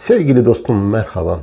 Sevgili dostum merhaba.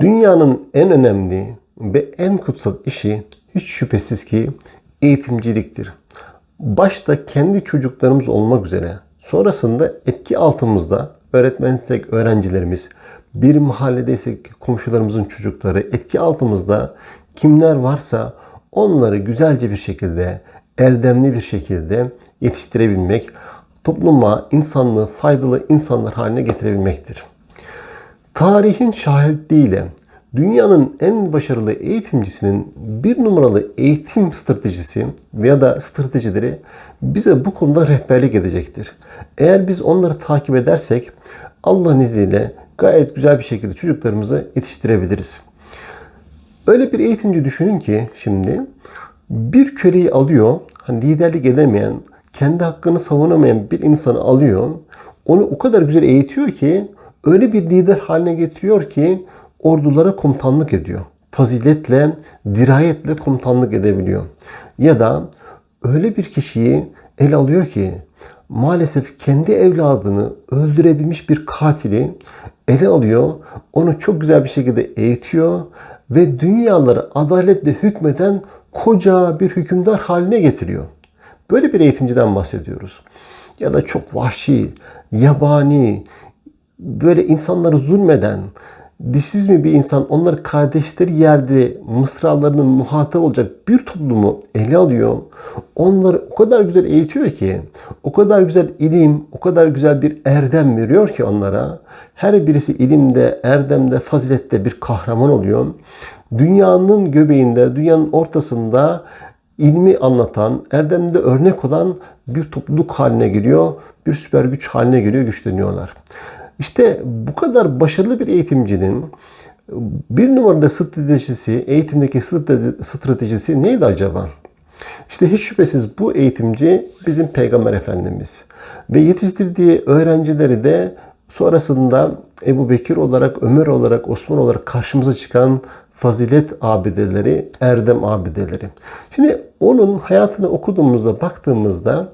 Dünyanın en önemli ve en kutsal işi hiç şüphesiz ki eğitimciliktir. Başta kendi çocuklarımız olmak üzere sonrasında etki altımızda öğretmensek öğrencilerimiz, bir mahalledeysek komşularımızın çocukları etki altımızda kimler varsa onları güzelce bir şekilde, erdemli bir şekilde yetiştirebilmek, topluma, insanlığı faydalı insanlar haline getirebilmektir. Tarihin şahitliğiyle dünyanın en başarılı eğitimcisinin bir numaralı eğitim stratejisi veya da stratejileri bize bu konuda rehberlik edecektir. Eğer biz onları takip edersek Allah'ın izniyle gayet güzel bir şekilde çocuklarımızı yetiştirebiliriz. Öyle bir eğitimci düşünün ki şimdi bir köleyi alıyor, hani liderlik edemeyen, kendi hakkını savunamayan bir insanı alıyor. Onu o kadar güzel eğitiyor ki öyle bir lider haline getiriyor ki ordulara komutanlık ediyor. Faziletle, dirayetle komutanlık edebiliyor. Ya da öyle bir kişiyi el alıyor ki maalesef kendi evladını öldürebilmiş bir katili ele alıyor. Onu çok güzel bir şekilde eğitiyor ve dünyaları adaletle hükmeden koca bir hükümdar haline getiriyor. Böyle bir eğitimciden bahsediyoruz. Ya da çok vahşi, yabani, böyle insanları zulmeden, dişsiz mi bir insan onları kardeşleri yerde mısralarının muhatap olacak bir toplumu ele alıyor. Onları o kadar güzel eğitiyor ki, o kadar güzel ilim, o kadar güzel bir erdem veriyor ki onlara. Her birisi ilimde, erdemde, fazilette bir kahraman oluyor. Dünyanın göbeğinde, dünyanın ortasında ilmi anlatan, erdemde örnek olan bir topluluk haline geliyor, bir süper güç haline geliyor, güçleniyorlar. İşte bu kadar başarılı bir eğitimcinin bir numarada stratejisi, eğitimdeki stratejisi neydi acaba? İşte hiç şüphesiz bu eğitimci bizim Peygamber Efendimiz. Ve yetiştirdiği öğrencileri de sonrasında Ebu Bekir olarak, Ömer olarak, Osman olarak karşımıza çıkan fazilet abideleri, erdem abideleri. Şimdi onun hayatını okuduğumuzda, baktığımızda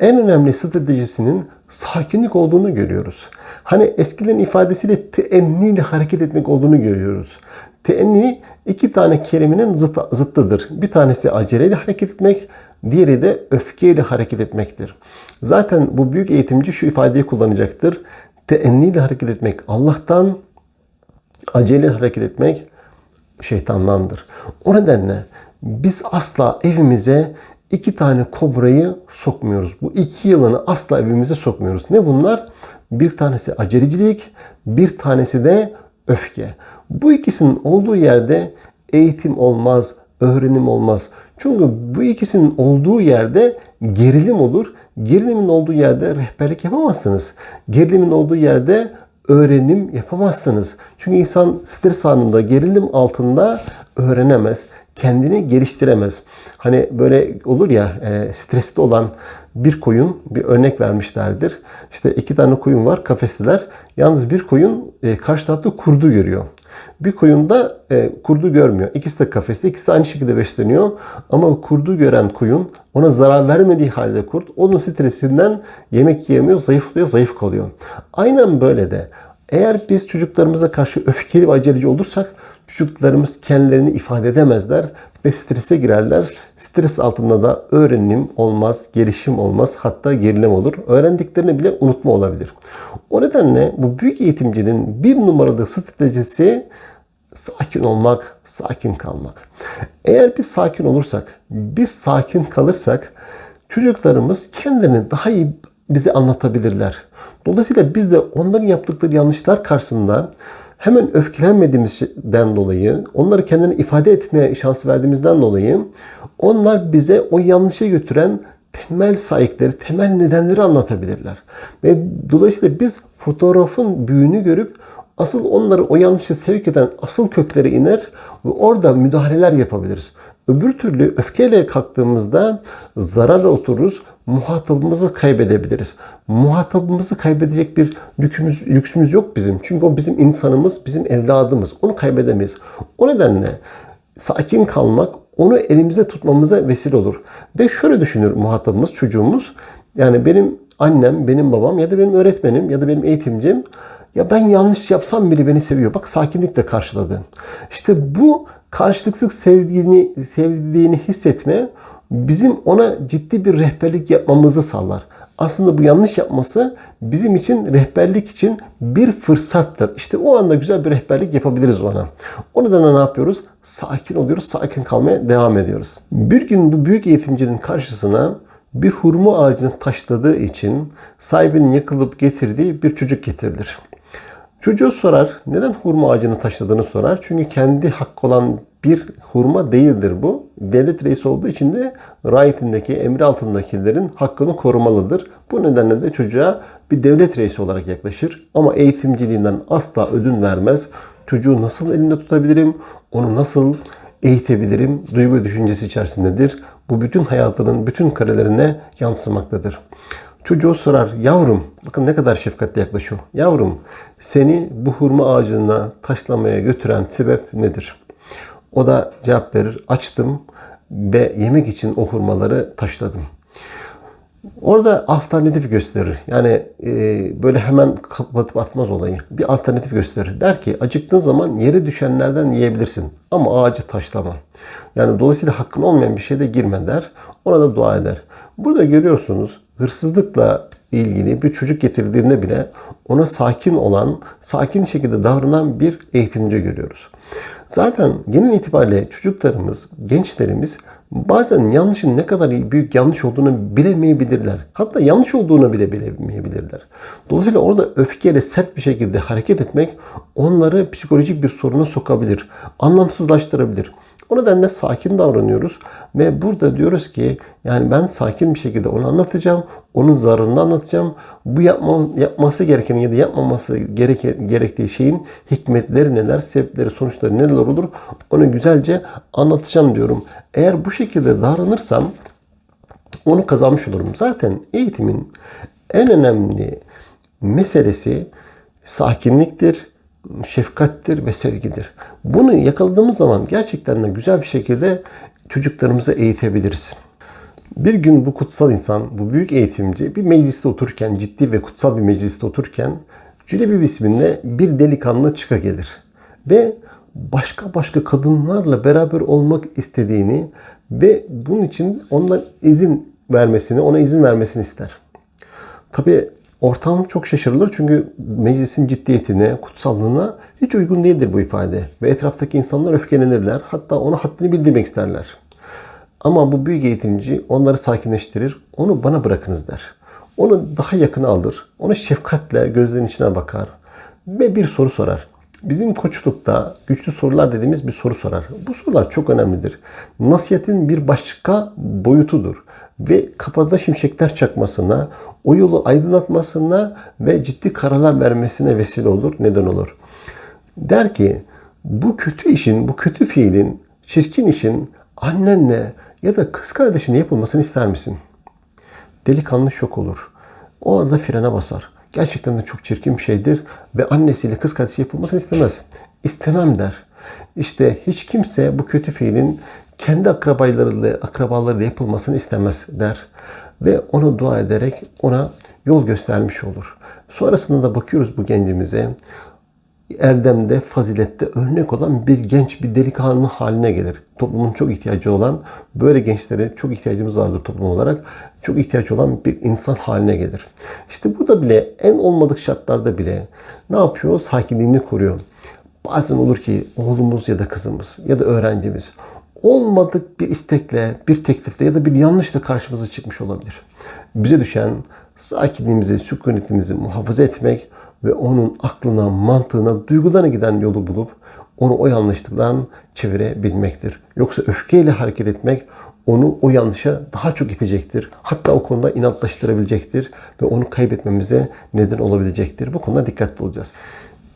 en önemli stratejisinin sakinlik olduğunu görüyoruz. Hani eskiden ifadesiyle teenni ile hareket etmek olduğunu görüyoruz. Teenni iki tane kelimenin zıt, zıttıdır. Bir tanesi aceleyle hareket etmek, diğeri de öfkeyle hareket etmektir. Zaten bu büyük eğitimci şu ifadeyi kullanacaktır. Teenni ile hareket etmek Allah'tan, acele hareket etmek şeytandandır. O nedenle biz asla evimize iki tane kobrayı sokmuyoruz. Bu iki yılanı asla evimize sokmuyoruz. Ne bunlar? Bir tanesi acelecilik, bir tanesi de öfke. Bu ikisinin olduğu yerde eğitim olmaz, öğrenim olmaz. Çünkü bu ikisinin olduğu yerde gerilim olur. Gerilimin olduğu yerde rehberlik yapamazsınız. Gerilimin olduğu yerde öğrenim yapamazsınız. Çünkü insan stres anında, gerilim altında öğrenemez. Kendini geliştiremez. Hani böyle olur ya e, stresli olan bir koyun bir örnek vermişlerdir. İşte iki tane koyun var kafesteler. Yalnız bir koyun e, karşı tarafta kurdu görüyor. Bir koyun da e, kurdu görmüyor. İkisi de kafeste, ikisi de aynı şekilde besleniyor. Ama kurdu gören koyun ona zarar vermediği halde kurt onun stresinden yemek yiyemiyor, zayıflıyor, zayıf kalıyor. Aynen böyle de eğer biz çocuklarımıza karşı öfkeli ve aceleci olursak çocuklarımız kendilerini ifade edemezler ve strese girerler. Stres altında da öğrenim olmaz, gelişim olmaz, hatta gerilim olur. Öğrendiklerini bile unutma olabilir. O nedenle bu büyük eğitimcinin bir numaralı stratejisi sakin olmak, sakin kalmak. Eğer biz sakin olursak, biz sakin kalırsak çocuklarımız kendilerini daha iyi bize anlatabilirler. Dolayısıyla biz de onların yaptıkları yanlışlar karşısında hemen öfkelenmediğimizden dolayı, onları kendini ifade etmeye şans verdiğimizden dolayı onlar bize o yanlışa götüren temel sahipleri, temel nedenleri anlatabilirler. Ve dolayısıyla biz fotoğrafın büyüğünü görüp asıl onları o yanlışı sevk eden asıl köklere iner ve orada müdahaleler yapabiliriz. Öbür türlü öfkeyle kalktığımızda zararla otururuz, muhatabımızı kaybedebiliriz. Muhatabımızı kaybedecek bir lüksümüz, lüksümüz yok bizim. Çünkü o bizim insanımız, bizim evladımız. Onu kaybedemeyiz. O nedenle sakin kalmak onu elimizde tutmamıza vesile olur. Ve şöyle düşünür muhatabımız, çocuğumuz. Yani benim annem, benim babam ya da benim öğretmenim ya da benim eğitimcim Ya ben yanlış yapsam bile beni seviyor. Bak sakinlikle karşıladı. İşte bu karşılıksız sevdiğini sevdiğini hissetme bizim ona ciddi bir rehberlik yapmamızı sağlar. Aslında bu yanlış yapması bizim için rehberlik için bir fırsattır. İşte o anda güzel bir rehberlik yapabiliriz ona. O nedenle ne yapıyoruz? Sakin oluyoruz, sakin kalmaya devam ediyoruz. Bir gün bu büyük eğitimcinin karşısına bir hurma ağacını taşladığı için sahibinin yakılıp getirdiği bir çocuk getirilir. Çocuğu sorar, neden hurma ağacını taşladığını sorar. Çünkü kendi hakkı olan bir hurma değildir bu. Devlet reisi olduğu için de raiyetindeki, emri altındakilerin hakkını korumalıdır. Bu nedenle de çocuğa bir devlet reisi olarak yaklaşır. Ama eğitimciliğinden asla ödün vermez. Çocuğu nasıl elinde tutabilirim, onu nasıl eğitebilirim duygu düşüncesi içerisindedir. Bu bütün hayatının bütün karelerine yansımaktadır. Çocuğu sorar, yavrum, bakın ne kadar şefkatli yaklaşıyor. Yavrum, seni bu hurma ağacına taşlamaya götüren sebep nedir? O da cevap verir, açtım ve yemek için o hurmaları taşladım. Orada alternatif gösterir. Yani e, böyle hemen kapatıp atmaz olayı. Bir alternatif gösterir. Der ki acıktığın zaman yere düşenlerden yiyebilirsin. Ama ağacı taşlama. Yani dolayısıyla hakkın olmayan bir şeyde girme der. Ona da dua eder. Burada görüyorsunuz hırsızlıkla ilgili bir çocuk getirdiğinde bile ona sakin olan, sakin şekilde davranan bir eğitimci görüyoruz. Zaten genel itibariyle çocuklarımız, gençlerimiz bazen yanlışın ne kadar büyük yanlış olduğunu bilemeyebilirler. Hatta yanlış olduğunu bile bilemeyebilirler. Dolayısıyla orada öfkeyle sert bir şekilde hareket etmek onları psikolojik bir soruna sokabilir. Anlamsızlaştırabilir. O nedenle sakin davranıyoruz ve burada diyoruz ki yani ben sakin bir şekilde onu anlatacağım. Onun zararını anlatacağım. Bu yapma, yapması gereken ya da yapmaması gereke, gerektiği şeyin hikmetleri neler, sebepleri, sonuçları neler olur onu güzelce anlatacağım diyorum. Eğer bu şekilde davranırsam onu kazanmış olurum. Zaten eğitimin en önemli meselesi sakinliktir şefkattir ve sevgidir. Bunu yakaladığımız zaman gerçekten de güzel bir şekilde çocuklarımızı eğitebiliriz. Bir gün bu kutsal insan, bu büyük eğitimci bir mecliste otururken, ciddi ve kutsal bir mecliste otururken Cülebib isminde bir delikanlı çıka gelir. Ve başka başka kadınlarla beraber olmak istediğini ve bunun için ondan izin vermesini, ona izin vermesini ister. Tabi Ortam çok şaşırılır çünkü meclisin ciddiyetine, kutsallığına hiç uygun değildir bu ifade. Ve etraftaki insanlar öfkelenirler. Hatta ona haddini bildirmek isterler. Ama bu büyük eğitimci onları sakinleştirir. Onu bana bırakınız der. Onu daha yakına alır. Ona şefkatle gözlerinin içine bakar. Ve bir soru sorar. Bizim koçlukta güçlü sorular dediğimiz bir soru sorar. Bu sorular çok önemlidir. Nasihatin bir başka boyutudur ve kafada şimşekler çakmasına, o yolu aydınlatmasına ve ciddi kararlar vermesine vesile olur, neden olur. Der ki bu kötü işin, bu kötü fiilin, çirkin işin annenle ya da kız kardeşine yapılmasını ister misin? Delikanlı şok olur. O arada frene basar. Gerçekten de çok çirkin bir şeydir ve annesiyle kız kardeşi yapılmasını istemez. İstemem der. İşte hiç kimse bu kötü fiilin kendi akrabalarıyla, akrabalarıyla yapılmasını istemez der. Ve onu dua ederek ona yol göstermiş olur. Sonrasında da bakıyoruz bu gencimize. Erdemde, fazilette örnek olan bir genç, bir delikanlı haline gelir. Toplumun çok ihtiyacı olan, böyle gençlere çok ihtiyacımız vardır toplum olarak. Çok ihtiyaç olan bir insan haline gelir. İşte burada bile en olmadık şartlarda bile ne yapıyor? Sakinliğini koruyor. Bazen olur ki oğlumuz ya da kızımız ya da öğrencimiz olmadık bir istekle, bir teklifle ya da bir yanlışla karşımıza çıkmış olabilir. Bize düşen sakinliğimizi, sükunetimizi muhafaza etmek ve onun aklına, mantığına, duygularına giden yolu bulup onu o yanlışlıktan çevirebilmektir. Yoksa öfkeyle hareket etmek onu o yanlışa daha çok itecektir. Hatta o konuda inatlaştırabilecektir ve onu kaybetmemize neden olabilecektir. Bu konuda dikkatli olacağız.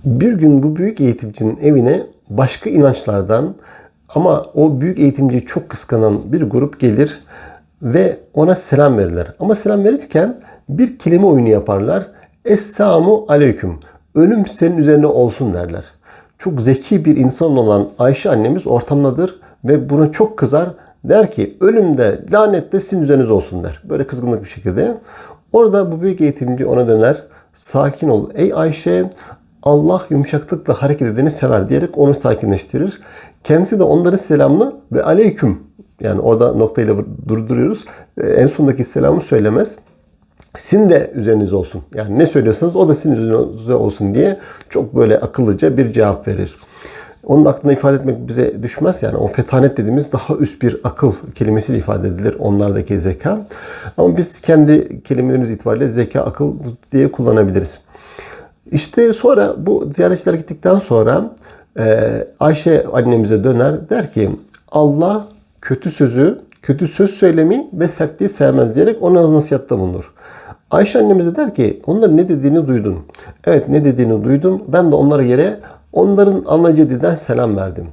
Bir gün bu büyük eğitimcinin evine başka inançlardan ama o büyük eğitimciyi çok kıskanan bir grup gelir ve ona selam verirler. Ama selam verirken bir kelime oyunu yaparlar. Esselamu aleyküm. Ölüm senin üzerine olsun derler. Çok zeki bir insan olan Ayşe annemiz ortamdadır ve buna çok kızar. Der ki ölüm de lanet de sizin üzeriniz olsun der. Böyle kızgınlık bir şekilde. Orada bu büyük eğitimci ona döner. Sakin ol. Ey Ayşe Allah yumuşaklıkla hareket edeni sever diyerek onu sakinleştirir. Kendisi de onların selamını ve aleyküm yani orada noktayla durduruyoruz. Ee, En sondaki selamı söylemez. Sizin de üzerinize olsun. Yani ne söylüyorsanız o da sizin üzerinize olsun diye çok böyle akıllıca bir cevap verir. Onun aklına ifade etmek bize düşmez. Yani o fetanet dediğimiz daha üst bir akıl kelimesiyle ifade edilir onlardaki zeka. Ama biz kendi kelimelerimiz itibariyle zeka, akıl diye kullanabiliriz. İşte sonra bu ziyaretçiler gittikten sonra e, Ayşe annemize döner der ki Allah kötü sözü, kötü söz söylemi ve sertliği sevmez diyerek ona nasihatta bulunur. Ayşe annemize der ki onların ne dediğini duydun. Evet ne dediğini duydum. Ben de onlara yere onların anlayacağı dilden selam verdim.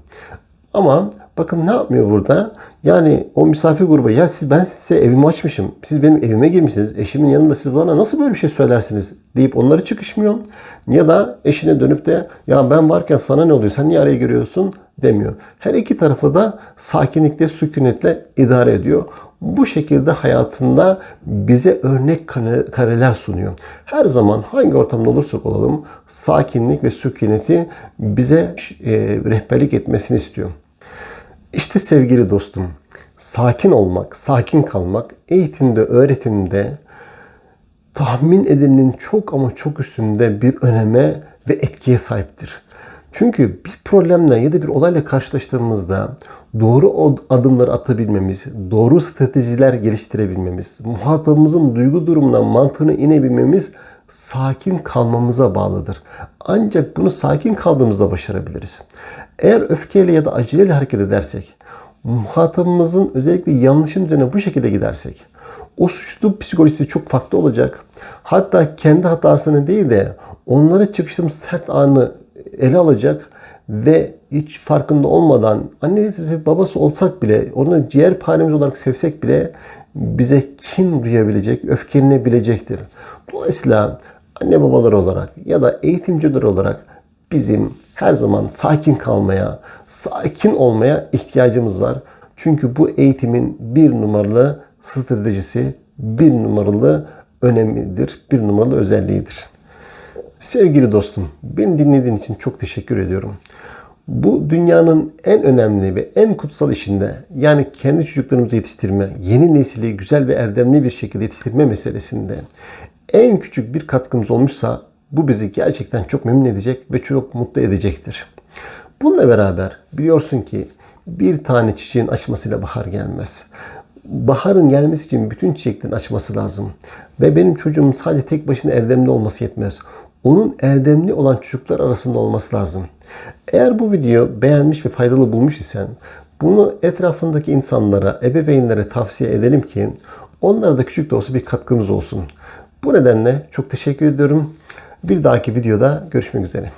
Ama bakın ne yapmıyor burada? Yani o misafir grubu ya siz ben size evimi açmışım. Siz benim evime girmişsiniz. Eşimin yanında siz bana nasıl böyle bir şey söylersiniz deyip onları çıkışmıyor. Ya da eşine dönüp de ya ben varken sana ne oluyor? Sen niye araya giriyorsun? demiyor. Her iki tarafı da sakinlikle, sükunetle idare ediyor. Bu şekilde hayatında bize örnek kare- kareler sunuyor. Her zaman hangi ortamda olursak olalım sakinlik ve sükuneti bize e, rehberlik etmesini istiyor. İşte sevgili dostum, sakin olmak, sakin kalmak eğitimde, öğretimde tahmin edilenin çok ama çok üstünde bir öneme ve etkiye sahiptir. Çünkü bir problemle ya da bir olayla karşılaştığımızda doğru adımları atabilmemiz, doğru stratejiler geliştirebilmemiz, muhatabımızın duygu durumuna, mantığına inebilmemiz sakin kalmamıza bağlıdır. Ancak bunu sakin kaldığımızda başarabiliriz. Eğer öfkeyle ya da aceleyle hareket edersek, muhatabımızın özellikle yanlışın üzerine bu şekilde gidersek, o suçluluk psikolojisi çok farklı olacak. Hatta kendi hatasını değil de onlara çıkıştığımız sert anı ele alacak ve hiç farkında olmadan annesi babası olsak bile onu ciğer paremiz olarak sevsek bile bize kin duyabilecek, öfkelenebilecektir. Dolayısıyla anne babalar olarak ya da eğitimciler olarak bizim her zaman sakin kalmaya, sakin olmaya ihtiyacımız var. Çünkü bu eğitimin bir numaralı stratejisi, bir numaralı önemidir, bir numaralı özelliğidir. Sevgili dostum, beni dinlediğin için çok teşekkür ediyorum. Bu dünyanın en önemli ve en kutsal işinde yani kendi çocuklarımızı yetiştirme, yeni nesili güzel ve erdemli bir şekilde yetiştirme meselesinde en küçük bir katkımız olmuşsa bu bizi gerçekten çok memnun edecek ve çok mutlu edecektir. Bununla beraber biliyorsun ki bir tane çiçeğin açmasıyla bahar gelmez. Baharın gelmesi için bütün çiçeklerin açması lazım. Ve benim çocuğum sadece tek başına erdemli olması yetmez. Onun erdemli olan çocuklar arasında olması lazım. Eğer bu video beğenmiş ve faydalı bulmuş isen bunu etrafındaki insanlara, ebeveynlere tavsiye edelim ki onlara da küçük de olsa bir katkımız olsun. Bu nedenle çok teşekkür ediyorum. Bir dahaki videoda görüşmek üzere.